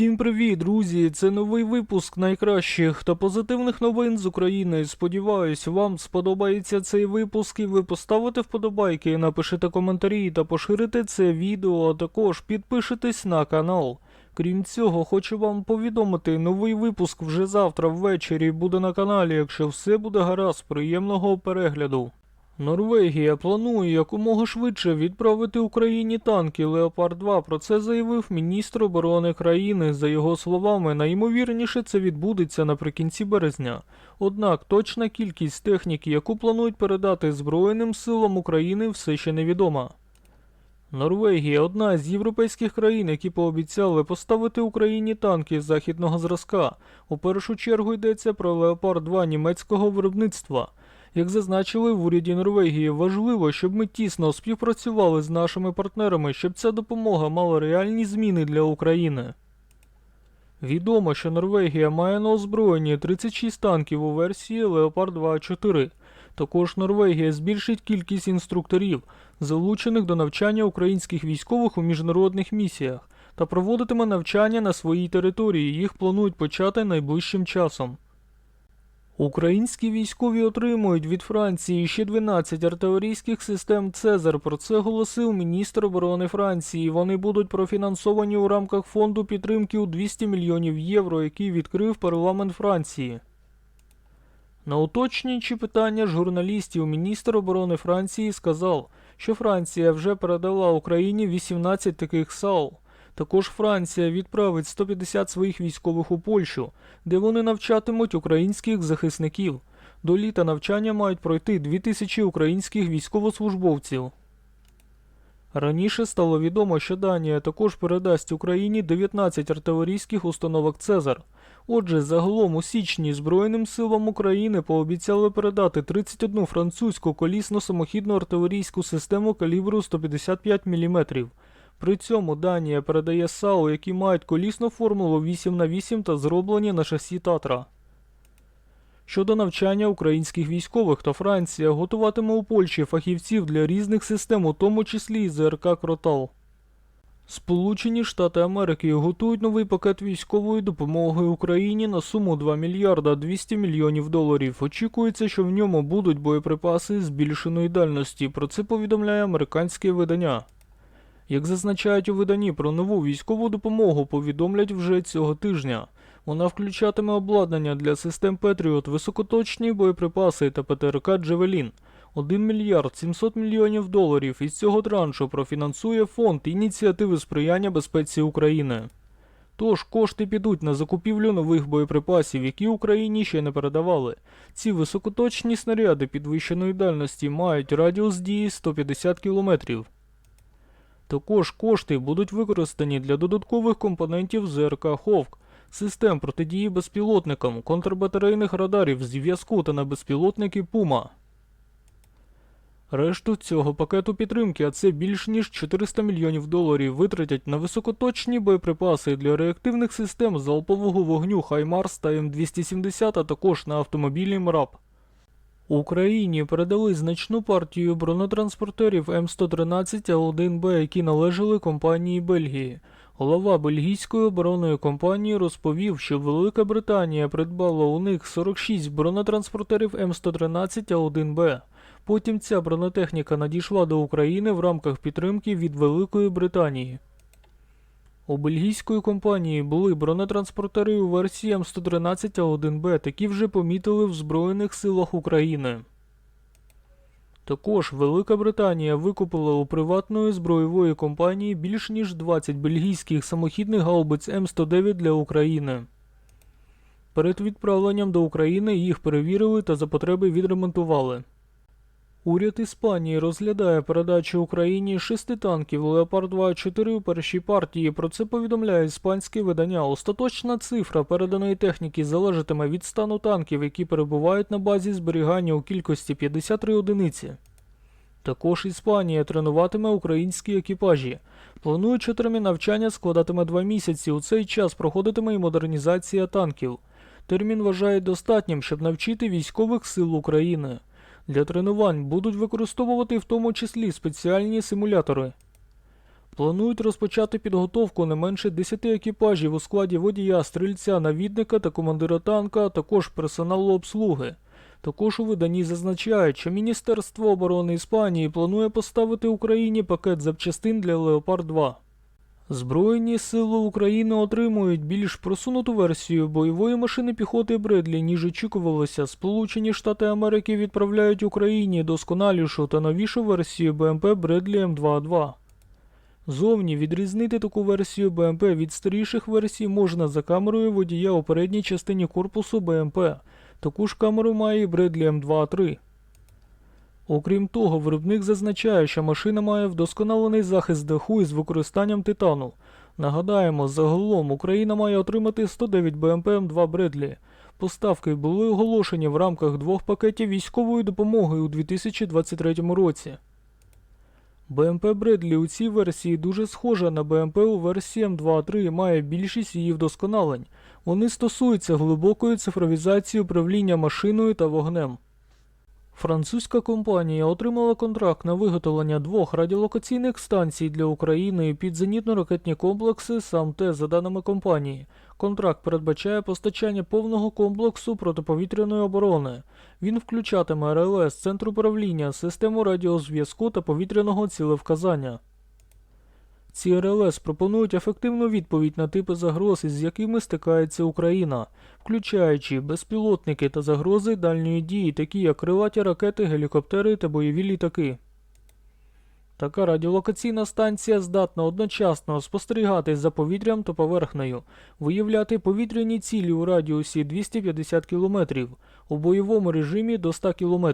Всім привіт, друзі! Це новий випуск найкращих та позитивних новин з України. Сподіваюсь, вам сподобається цей випуск і ви поставите вподобайки, напишете коментарі та поширите це відео, а також підпишитесь на канал. Крім цього, хочу вам повідомити, новий випуск вже завтра ввечері буде на каналі, якщо все буде гаразд, приємного перегляду. Норвегія планує якомога швидше відправити Україні танки Леопард 2. Про це заявив міністр оборони країни. За його словами, найімовірніше це відбудеться наприкінці березня. Однак точна кількість техніки, яку планують передати Збройним силам України, все ще невідома. Норвегія одна з європейських країн, які пообіцяли поставити Україні танки західного зразка. У першу чергу йдеться про Леопард 2 німецького виробництва. Як зазначили в уряді Норвегії, важливо, щоб ми тісно співпрацювали з нашими партнерами, щоб ця допомога мала реальні зміни для України. Відомо, що Норвегія має на озброєнні 36 танків у версії Leopard 2 4 Також Норвегія збільшить кількість інструкторів, залучених до навчання українських військових у міжнародних місіях, та проводитиме навчання на своїй території. Їх планують почати найближчим часом. Українські військові отримують від Франції ще 12 артилерійських систем Цезар. Про це оголосив міністр оборони Франції. Вони будуть профінансовані у рамках фонду підтримки у 200 мільйонів євро, який відкрив парламент Франції. На уточнюючі питання журналістів міністр оборони Франції сказав, що Франція вже передала Україні 18 таких САУ. Також Франція відправить 150 своїх військових у Польщу, де вони навчатимуть українських захисників. До літа навчання мають пройти 2000 українських військовослужбовців. Раніше стало відомо, що Данія також передасть Україні 19 артилерійських установок Цезар. Отже, загалом у січні Збройним силам України пообіцяли передати 31 французьку колісно-самохідну артилерійську систему калібру 155 мм. При цьому Данія передає САУ, які мають колісну формулу 8х8 та зроблені на шасі Татра. Щодо навчання українських військових, то Франція готуватиме у Польщі фахівців для різних систем, у тому числі і ЗРК Кротал. Сполучені Штати Америки готують новий пакет військової допомоги Україні на суму 2 мільярда 200 мільйонів доларів. Очікується, що в ньому будуть боєприпаси збільшеної дальності. Про це повідомляє американське видання. Як зазначають у виданні про нову військову допомогу, повідомлять вже цього тижня. Вона включатиме обладнання для систем Петріот, високоточні боєприпаси та ПТРК Джевелін. 1 мільярд 700 мільйонів доларів із цього траншу профінансує фонд ініціативи сприяння безпеці України. Тож кошти підуть на закупівлю нових боєприпасів, які Україні ще не передавали. Ці високоточні снаряди підвищеної дальності мають радіус дії 150 кілометрів. Також кошти будуть використані для додаткових компонентів ЗРК Ховк, систем протидії безпілотникам, контрбатарейних радарів, зв'язку та на безпілотники Пума. Решту цього пакету підтримки, а це більш ніж 400 мільйонів доларів, витратять на високоточні боєприпаси для реактивних систем залпового вогню Хаймарс та М270, а також на автомобілі МРАП. Україні передали значну партію бронетранспортерів М113 А1Б, які належали компанії Бельгії. Голова бельгійської оборонної компанії розповів, що Велика Британія придбала у них 46 бронетранспортерів М113 А1Б. Потім ця бронетехніка надійшла до України в рамках підтримки від Великої Британії. У бельгійської компанії були бронетранспортери у версії М113 А1Б, такі вже помітили в Збройних силах України. Також Велика Британія викупила у приватної збройової компанії більш ніж 20 бельгійських самохідних гаубиць М109 для України. Перед відправленням до України їх перевірили та за потреби відремонтували. Уряд Іспанії розглядає передачу Україні шести танків Леопард 2 4 у першій партії. Про це повідомляє іспанське видання. Остаточна цифра переданої техніки залежатиме від стану танків, які перебувають на базі зберігання у кількості 53 одиниці. Також Іспанія тренуватиме українські екіпажі. Плануючи термін навчання складатиме два місяці. У цей час проходитиме і модернізація танків. Термін вважає достатнім, щоб навчити військових сил України. Для тренувань будуть використовувати в тому числі спеціальні симулятори. планують розпочати підготовку не менше 10 екіпажів у складі водія, стрільця, навідника та командира танка, а також персоналу обслуги. Також у виданні зазначають, що Міністерство оборони Іспанії планує поставити Україні пакет запчастин для Леопард 2. Збройні сили України отримують більш просунуту версію бойової машини піхоти Бредлі, ніж очікувалося. Сполучені Штати Америки відправляють Україні досконалішу та новішу версію БМП Бредлі М22. Зовні відрізнити таку версію БМП від старіших версій можна за камерою водія у передній частині корпусу БМП. Таку ж камеру має і Бредлі М23. Окрім того, виробник зазначає, що машина має вдосконалений захист даху із використанням титану. Нагадаємо, загалом Україна має отримати 109 БМП М2 Бредлі. Поставки були оголошені в рамках двох пакетів військової допомоги у 2023 році. БМП Бредлі у цій версії дуже схожа на БМП у версії М2-3 і має більшість її вдосконалень. Вони стосуються глибокої цифровізації управління машиною та вогнем. Французька компанія отримала контракт на виготовлення двох радіолокаційних станцій для України під зенітно-ракетні комплекси САМ-Т за даними компанії. Контракт передбачає постачання повного комплексу протиповітряної оборони. Він включатиме РЛС, центр управління, систему радіозв'язку та повітряного цілевказання. Ці РЛС пропонують ефективну відповідь на типи загроз, із якими стикається Україна, включаючи безпілотники та загрози дальньої дії, такі як крилаті ракети, гелікоптери та бойові літаки. Така радіолокаційна станція здатна одночасно спостерігати за повітрям та поверхнею, виявляти повітряні цілі у радіусі 250 км, у бойовому режимі до 100 км.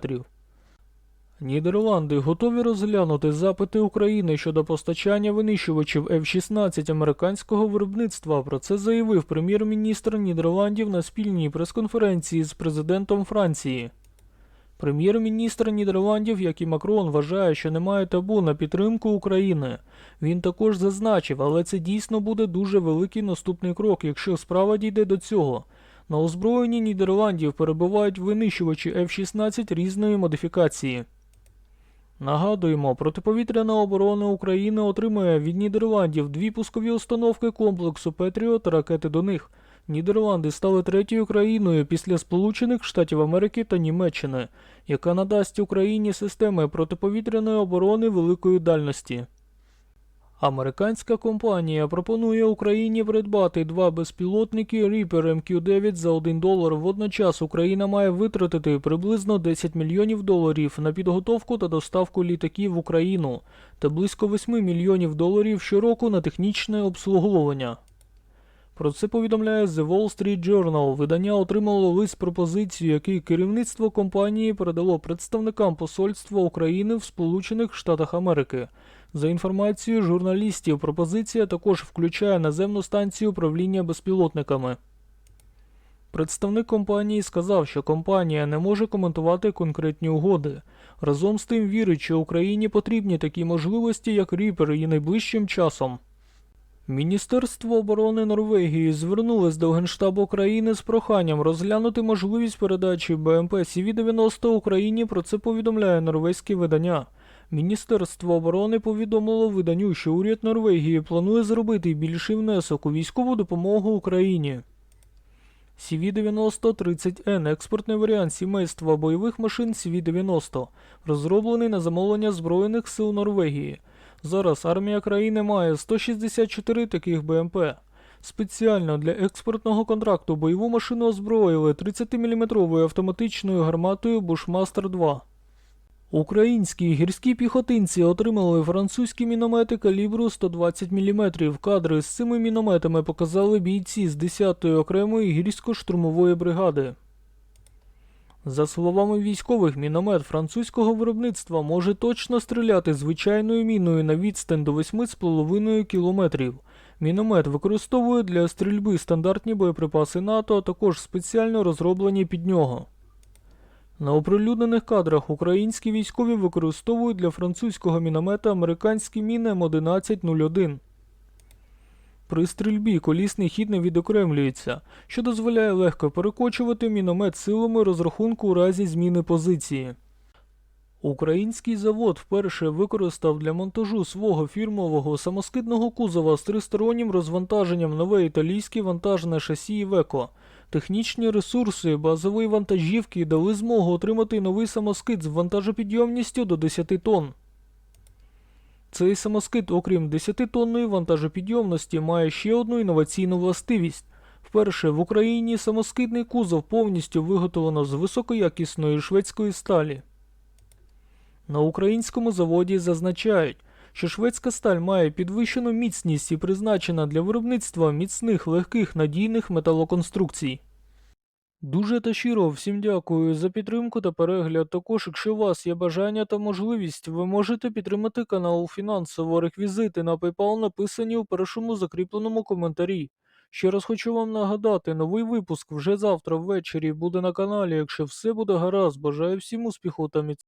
Нідерланди готові розглянути запити України щодо постачання винищувачів F-16 американського виробництва. Про це заявив прем'єр-міністр Нідерландів на спільній прес-конференції з президентом Франції. Прем'єр-міністр Нідерландів, як і Макрон, вважає, що немає табу на підтримку України. Він також зазначив, але це дійсно буде дуже великий наступний крок, якщо справа дійде до цього. На озброєнні Нідерландів перебувають винищувачі F-16 різної модифікації. Нагадуємо, протиповітряна оборона України отримує від Нідерландів дві пускові установки комплексу Петріот ракети до них. Нідерланди стали третьою країною після Сполучених Штатів Америки та Німеччини, яка надасть Україні системи протиповітряної оборони великої дальності. Американська компанія пропонує Україні придбати два безпілотники Reaper MQ-9 за 1 долар. Водночас Україна має витратити приблизно 10 мільйонів доларів на підготовку та доставку літаків в Україну та близько 8 мільйонів доларів щороку на технічне обслуговування. Про це повідомляє The Wall Street Journal. Видання отримало лист пропозицію, який керівництво компанії передало представникам посольства України в Сполучених Штатах Америки. За інформацією журналістів, пропозиція також включає наземну станцію управління безпілотниками. Представник компанії сказав, що компанія не може коментувати конкретні угоди. Разом з тим вірить, що Україні потрібні такі можливості, як Ріпер, і найближчим часом. Міністерство оборони Норвегії звернулось до Генштабу країни з проханням розглянути можливість передачі БМП CV-90 Україні. Про це повідомляє норвезьке видання. Міністерство оборони повідомило виданню, що уряд Норвегії планує зробити більший внесок у військову допомогу Україні. CV-90-30N – експортний варіант сімейства бойових машин CV-90, розроблений на замовлення Збройних сил Норвегії. Зараз армія країни має 164 таких БМП. Спеціально для експортного контракту бойову машину озброїли 30-мм автоматичною гарматою Bushmaster 2. Українські гірські піхотинці отримали французькі міномети калібру 120 мм. Кадри з цими мінометами показали бійці з 10-ї окремої гірсько-штурмової бригади. За словами військових, міномет французького виробництва може точно стріляти звичайною міною на відстань до 8,5 кілометрів. Міномет використовує для стрільби стандартні боєприпаси НАТО, а також спеціально розроблені під нього. На оприлюднених кадрах українські військові використовують для французького міномета американські міни М1101. При стрільбі колісний хід не відокремлюється, що дозволяє легко перекочувати міномет силами розрахунку у разі зміни позиції. Український завод вперше використав для монтажу свого фірмового самоскидного кузова з тристороннім розвантаженням нове італійське вантажне шасі Івеко. Технічні ресурси базової вантажівки дали змогу отримати новий самоскид з вантажопідйомністю до 10 тонн. Цей самоскид, окрім 10-тонної вантажопідйомності, має ще одну інноваційну властивість. Вперше в Україні самоскидний кузов повністю виготовлено з високоякісної шведської сталі. На українському заводі зазначають, що шведська сталь має підвищену міцність і призначена для виробництва міцних, легких, надійних металоконструкцій. Дуже та щиро всім дякую за підтримку та перегляд. Також, якщо у вас є бажання та можливість, ви можете підтримати канал фінансово. Реквізити на PayPal написані у першому закріпленому коментарі. Ще раз хочу вам нагадати, новий випуск вже завтра ввечері буде на каналі. Якщо все буде гаразд, бажаю всім успіху та міц...